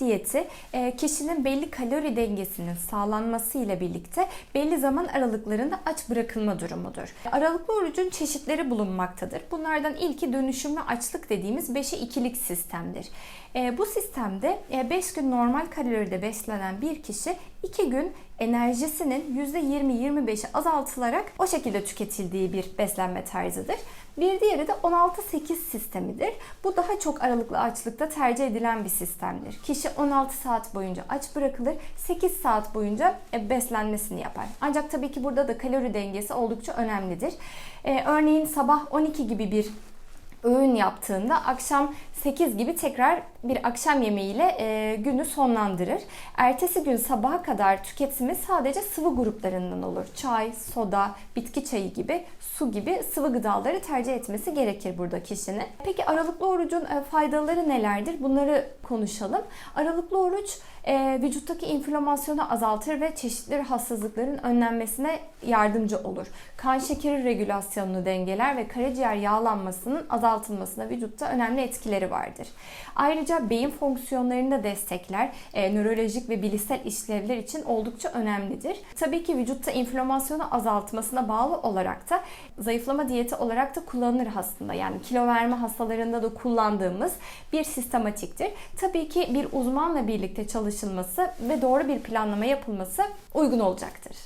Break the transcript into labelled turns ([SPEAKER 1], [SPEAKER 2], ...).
[SPEAKER 1] diyeti e, kişinin belli kalori dengesinin sağlanması ile birlikte belli zaman aralıklarında aç bırakılma durumudur. Aralıklı orucun çeşitleri bulunmaktadır. Bunlardan ilki dönüşümlü açlık dediğimiz 5'e 2'lik sistemdir. E, bu sistemde 5 gün normal kaloride beslenen bir kişi 2 gün enerjisinin %20-25'i azaltılarak o şekilde tüketildiği bir beslenme tarzıdır. Bir diğeri de 16-8 sistemidir. Bu daha çok aralıklı açlıkta tercih edilen bir sistemdir. Kişi 16 saat boyunca aç bırakılır, 8 saat boyunca e, beslenmesini yapar. Ancak tabii ki burada da kalori dengesi oldukça önemlidir. Ee, örneğin sabah 12 gibi bir öğün yaptığında akşam 8 gibi tekrar bir akşam yemeğiyle e, günü sonlandırır. Ertesi gün sabaha kadar tüketimi sadece sıvı gruplarından olur. Çay, soda, bitki çayı gibi, su gibi sıvı gıdaları tercih etmesi gerekir burada kişinin. Peki aralıklı orucun e, faydaları nelerdir? Bunları konuşalım. Aralıklı oruç e, vücuttaki inflamasyonu azaltır ve çeşitli hastalıkların önlenmesine yardımcı olur. Kan şekeri regülasyonunu dengeler ve karaciğer yağlanmasının azaltılmasına vücutta önemli etkileri vardır. Ayrıca beyin fonksiyonlarını da destekler. E, nörolojik ve bilişsel işlevler için oldukça önemlidir. Tabii ki vücutta inflamasyonu azaltmasına bağlı olarak da zayıflama diyeti olarak da kullanılır aslında. Yani kilo verme hastalarında da kullandığımız bir sistematiktir. Tabii ki bir uzmanla birlikte çalışılması ve doğru bir planlama yapılması uygun olacaktır.